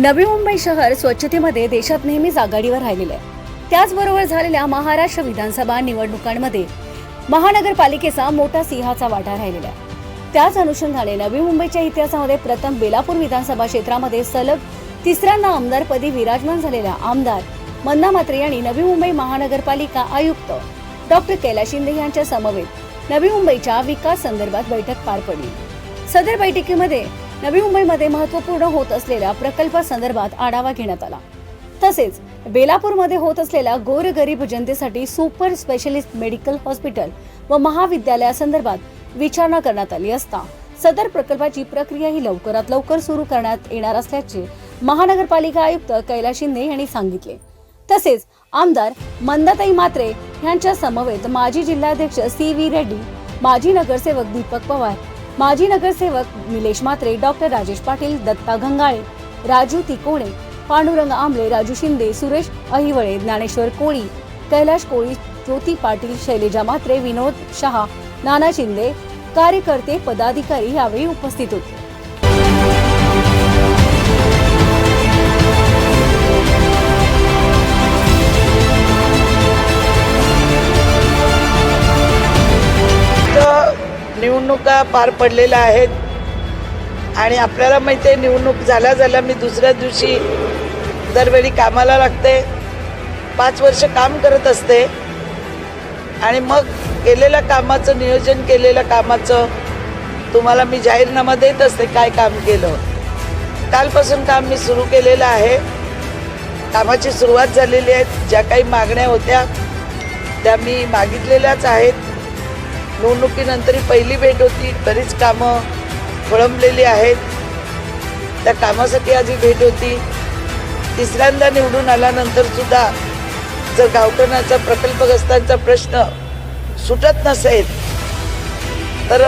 नवी मुंबई शहर स्वच्छतेमध्ये देशात नेहमीच आघाडीवर राहिलेलं आहे. त्याचबरोबर झालेल्या महाराष्ट्र विधानसभा निवडणुकांमध्ये महानगरपालिकेचा मोठा सिंहाचा वाटा राहिलेला आहे. त्याच अनुषंगाने नवी मुंबईच्या इतिहासामध्ये प्रथम बेलापूर विधानसभा क्षेत्रामध्ये सलग तिसऱ्यांदा आमदारपदी विराजमान झालेल्या आमदार मन्ना मात्रे यांनी नवी मुंबई महानगरपालिका आयुक्त डॉक्टर कैलास शिंदे यांच्या समवेत नवी मुंबईच्या विकास संदर्भात बैठक पार पडली. सदर बैठकीमध्ये नवी मुंबईमध्ये महत्त्वपूर्ण होत असलेल्या प्रकल्पासंदर्भात आढावा घेण्यात आला. तसेच बेलापूरमध्ये होत असलेल्या गोरगरीब जनतेसाठी सुपर स्पेशलिस्ट मेडिकल हॉस्पिटल व महाविद्यालयासंदर्भात विचारणा करण्यात आली असता सदर प्रकल्पाची प्रक्रिया ही लवकरात लवकर सुरू करण्यात येणार असल्याचे महानगरपालिका आयुक्त कैलास शिंदे यांनी सांगितले. तसेच आमदार मंदाताई मात्रे यांच्या समवेत माजी जिल्हाध्यक्ष सी व्ही रेड्डी माजी नगरसेवक दीपक पवार माजी नगरसेवक निलेश मात्रे डॉक्टर राजेश पाटील दत्ता घंगाळे राजू तिकोणे पांडुरंग आंबळे राजू शिंदे सुरेश अहिवळे ज्ञानेश्वर कोळी कैलाश कोळी ज्योती पाटील शैलेजा मात्रे विनोद शहा नाना शिंदे कार्यकर्ते पदाधिकारी यावेळी उपस्थित होते. तर निवडणुका पार पडलेल्या आहेत. आणि आपल्याला माहिती आहे निवडणूक झाल्या झाल्या मी दुसऱ्या दिवशी दरवेळी कामाला लागते. पाच वर्ष काम करत असते. आणि मग केलेल्या कामाचं नियोजन केलेल्या कामाचं तुम्हाला मी जाहीरनामा देत असते काय काम केलं. कालपासून काम मी सुरू केलेलं आहे. कामाची सुरुवात झालेली आहे. ज्या काही मागण्या होत्या त्या मी मागितलेल्याच आहेत. निवडणुकीनंतर ही पहिली भेट होती बरीच कामं खोळंबलेली आहेत. त्या कामासाठी आज ही भेट होती. तिसऱ्यांदा निवडून आल्यानंतर सुद्धा जर गावठणाचा प्रकल्पग्रस्तांचा प्रश्न सुटत नसेल तर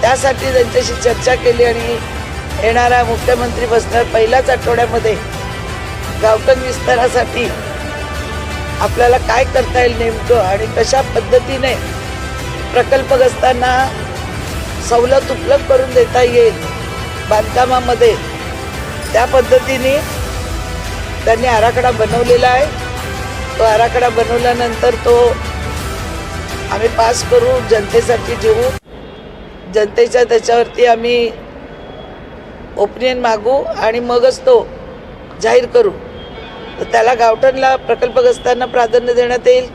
त्यासाठी त्यांच्याशी चर्चा केली आणि येणारा मुख्यमंत्री बसणार पहिल्याच आठवड्यामध्ये गावठण विस्तारासाठी आपल्याला काय करता येईल नेमकं आणि कशा पद्धतीने प्रकल्पग्रस्तांना सवलत उपलब्ध करून देता येईल बांधकामामध्ये. त्या पद्धतीने त्यांनी आराखडा बनवलेला आहे. तो आराखडा बनवल्यानंतर तो आम्ही पास करू जनतेसाठी ठेवू जनतेच्या त्याच्यावरती आम्ही ओपिनियन मागू आणि मगच तो जाहीर करू. तर त्याला गावठणला प्रकल्पग्रस्तांना प्राधान्य देण्यात येईल.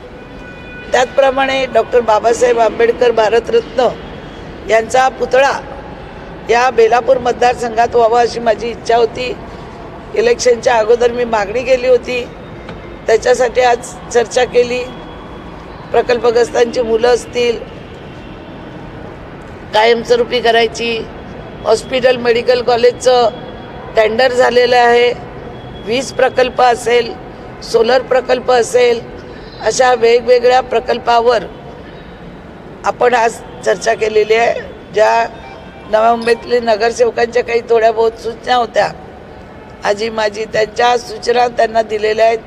त्याचप्रमाणे डॉक्टर बाबासाहेब आंबेडकर भारतरत्न यांचा पुतळा या बेलापूर मतदारसंघात व्हावा अशी माझी इच्छा होती. इलेक्शनच्या अगोदर मी मागणी केली होती. त्याच्यासाठी आज चर्चा केली. प्रकल्पग्रस्तांची मुलं असतील कायमस्वरूपी करायची. हॉस्पिटल मेडिकल कॉलेजचं टेंडर झालेलं आहे. वीज प्रकल्प असेल सोलर प्रकल्प असेल अशा वेगवेगळ्या प्रकल्पावर आपण आज चर्चा केलेली आहे ज्या नव्या मुंबईतले नगरसेवकांच्या काही थोड्या बहुत सूचना होत्या. आजी माझी त्यांच्या सूचना त्यांना दिलेल्या आहेत.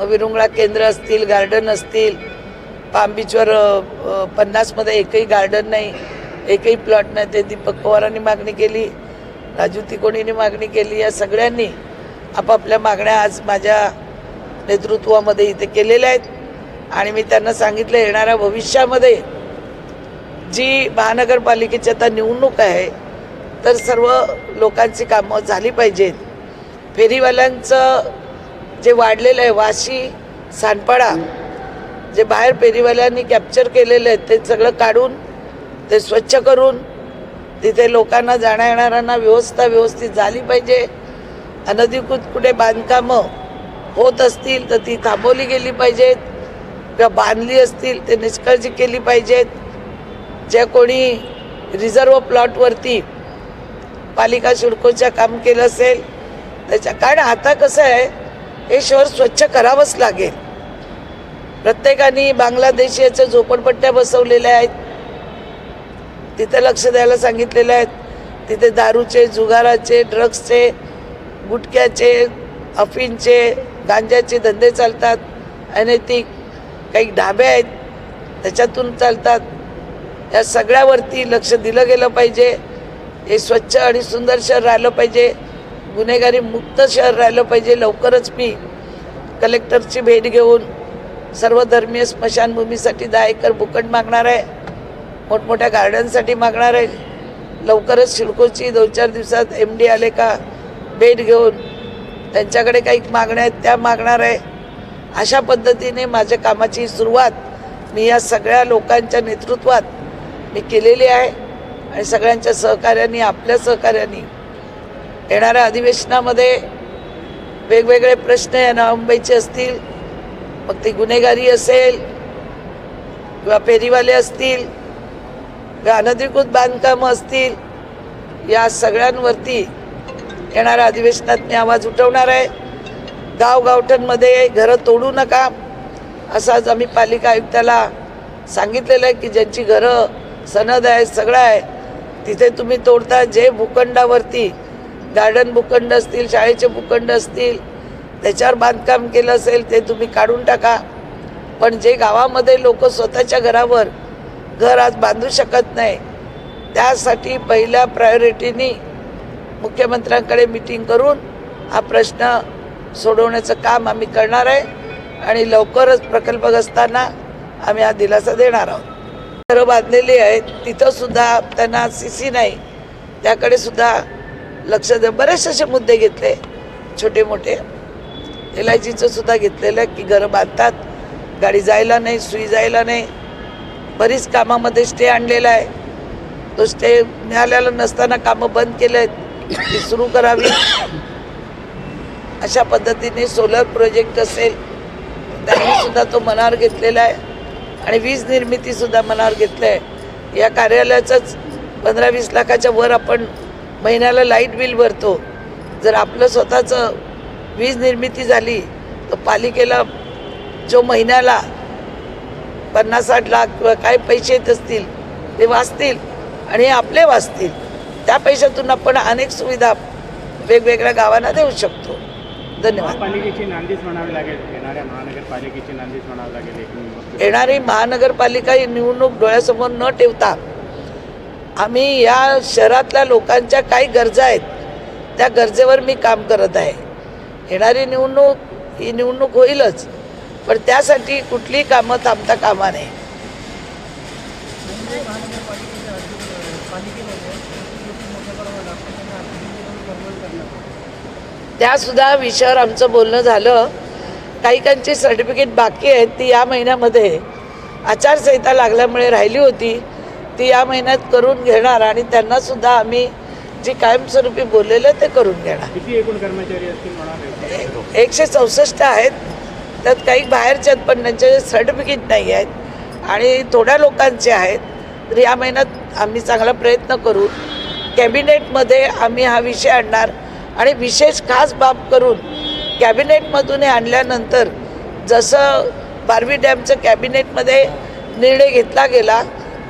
विरुंगळा केंद्र असतील गार्डन असतील पाम बीचवर पन्नासमध्ये एकही गार्डन नाही एकही प्लॉट नाही. ते दीपक पवारांनी मागणी केली राजू तिकोणीने मागणी केली या सगळ्यांनी आपापल्या मागण्या आज माझ्या नेतृत्वामध्ये इथे केलेल्या आहेत. आणि मी त्यांना सांगितलं येणाऱ्या भविष्यामध्ये जी महानगरपालिकेची आता निवडणूक आहे तर सर्व लोकांची कामं झाली पाहिजेत. फेरीवाल्यांचं जे वाढलेलं आहे वाशी सानपाडा जे बाहेर फेरीवाल्यांनी कॅप्चर केलेलं आहे ते सगळं काढून ते स्वच्छ करून तिथे लोकांना जाण्या येणाऱ्यांना व्यवस्था व्यवस्थित झाली पाहिजे. अनधिकृत कुठे बांधकामं होत असतील तर ती थांबवली गेली पाहिजेत. किंवा बांधली असतील ते निष्काळजी केली पाहिजेत. ज्या कोणी रिझर्व प्लॉटवरती पालिका शिडकोच्या काम केलं असेल त्याच्या कारण आता कसं आहे हे शहर स्वच्छ करावंच लागेल. प्रत्येकाने बांगलादेशीच्या झोपडपट्ट्या बसवलेल्या आहेत. तिथे लक्ष द्यायला सांगितलेले आहेत. तिथे दारूचे जुगाराचे ड्रग्सचे गुटख्याचे अफीनचे गांजाचे धंदे चालतात अनैतिक काही ढाबे आहेत त्याच्यातून चालतात. या सगळ्यावरती लक्ष दिलं गेलं पाहिजे. हे स्वच्छ आणि सुंदर शहर राहिलं पाहिजे. गुन्हेगारी मुक्त शहर राहिलं पाहिजे. लवकरच मी कलेक्टरची भेट घेऊन सर्व धर्मीय स्मशानभूमीसाठी दहा एकर भूखंड मागणार आहे. मोठमोठ्या गार्डनसाठी मागणार आहे. लवकरच शिडकोची दोन चार दिवसात एम डी आले का भेट घेऊन त्यांच्याकडे काही मागण्या आहेत त्या मागणार आहे. अशा पद्धतीने माझ्या कामाची सुरुवात मी या सगळ्या लोकांच्या नेतृत्वात मी केलेली आहे आणि सगळ्यांच्या सहकार्याने आपल्या सहकार्याने येणाऱ्या अधिवेशनामध्ये वेगवेगळे प्रश्न या नवमुंबईचे असतील मग ती गुन्हेगारी असेल किंवा फेरीवाले असतील किंवा अनधिकृत बांधकामं असतील या सगळ्यांवरती येणाऱ्या अधिवेशनात मी आवाज उठवणार आहे. गावगावठणमध्ये घरं तोडू नका. असं आज आम्ही पालिका आयुक्ताला सांगितलेलं आहे की ज्यांची घरं सनद आहे सगळं आहे तिथे तुम्ही तोडता. जे भूखंडावरती गार्डन भूखंड असतील शाळेचे भूखंड असतील त्याच्यावर बांधकाम केलं असेल ते तुम्ही काढून टाका. पण जे गावामध्ये लोक स्वतःच्या घरावर घर आज बांधू शकत नाही त्यासाठी पहिल्या प्रायोरिटीनी मुख्यमंत्र्यांकडे मिटिंग करून हा प्रश्न सोडवण्याचं काम आम्ही करणार आहे आणि लवकरच प्रकल्पग्रस्तांना आम्ही हा दिलासा देणार आहोत. घरं बांधलेली आहेत तिथंसुद्धा त्यांना सी सी नाही त्याकडे सुद्धा लक्ष दे बरेचसे असे मुद्दे घेतले छोटे मोठे एल आय जीचं सुद्धा घेतलेलं आहे की घरं बांधतात गाडी जायला नाही सुई जायला नाही. बरीच कामामध्ये स्टे आणलेला आहे. तो स्टे मिळालेला नसताना कामं बंद केले आहेत सुरू करावी. अशा पद्धतीने सोलर प्रोजेक्ट असेल त्यांनी सुद्धा तो मनावर घेतलेला आहे. आणि वीज निर्मितीसुद्धा मनावर घेतलं आहे या कार्यालयाचंच पंधरा वीस लाखाच्या वर आपण महिन्याला लाइट बिल भरतो. जर आपलं स्वतःचं वीज निर्मिती झाली तर पालिकेला जो महिन्याला पन्नास साठ लाख किंवा काय पैसे येत असतील ते वाचतील आणि आपले वाचतील. त्या पैशातून आपण अनेक सुविधा वेगवेगळ्या गावांना देऊ शकतो. धन्यवाद. महापालिकेची नांदीच म्हणावी लागेल. येणाऱ्या महानगरपालिकेची नांदीच म्हणावी लागेल. एक निवडणूक. येणारी महानगरपालिका ही निवडणूक डोळ्यासमोर न ठेवता आम्ही या शहरातल्या लोकांच्या काही गरजा आहेत त्या गरजेवर मी काम करत आहे. येणारी निवडणूक ही निवडणूक होईलच पण त्यासाठी कुठलीही कामं थांबता कामा नये. त्यासुद्धा विषयावर आमचं बोलणं झालं. काही काहींची सर्टिफिकेट बाकी आहेत ती या महिन्यामध्ये आचारसंहिता लागल्यामुळे राहिली होती. ती या महिन्यात करून घेणार आणि त्यांनासुद्धा आम्ही जी कायमस्वरूपी बोललेलं ते करून घेणार. एकशे चौसष्ट आहेत. त्यात काही बाहेरचे आहेत पण त्यांचे सर्टिफिकेट नाही आहेत आणि थोड्या लोकांचे आहेत. तर या महिन्यात आम्ही चांगला प्रयत्न करू. कॅबिनेटमध्ये आम्ही हा विषय आणणार. आणि विशेष खास बाब करून कॅबिनेटमधून हे आणल्यानंतर जसं बारवी डॅमचं कॅबिनेटमध्ये निर्णय घेतला गेला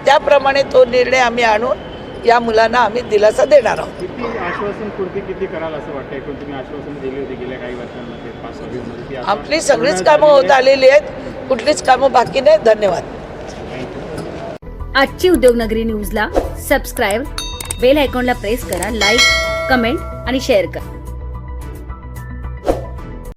त्याप्रमाणे तो निर्णय आम्ही आणून या मुलांना आम्ही दिलासा देणार आहोत. किती आश्वासन पूर्ती किती कराल असं वाटतं एकूण तुम्ही आश्वासन दिली होती गेल्या काही वर्षांमध्ये पाच सहा दिवसामध्ये ती आश्वासन आपली सगळीच कामं होत आलेली आहेत. कुठलीच कामं बाकी नाही. धन्यवाद. आजची उद्योगनगरी न्यूजला सबस्क्राईब बेल आयकॉनला प्रेस करा लाईक कमेंट आणि शेअर करा.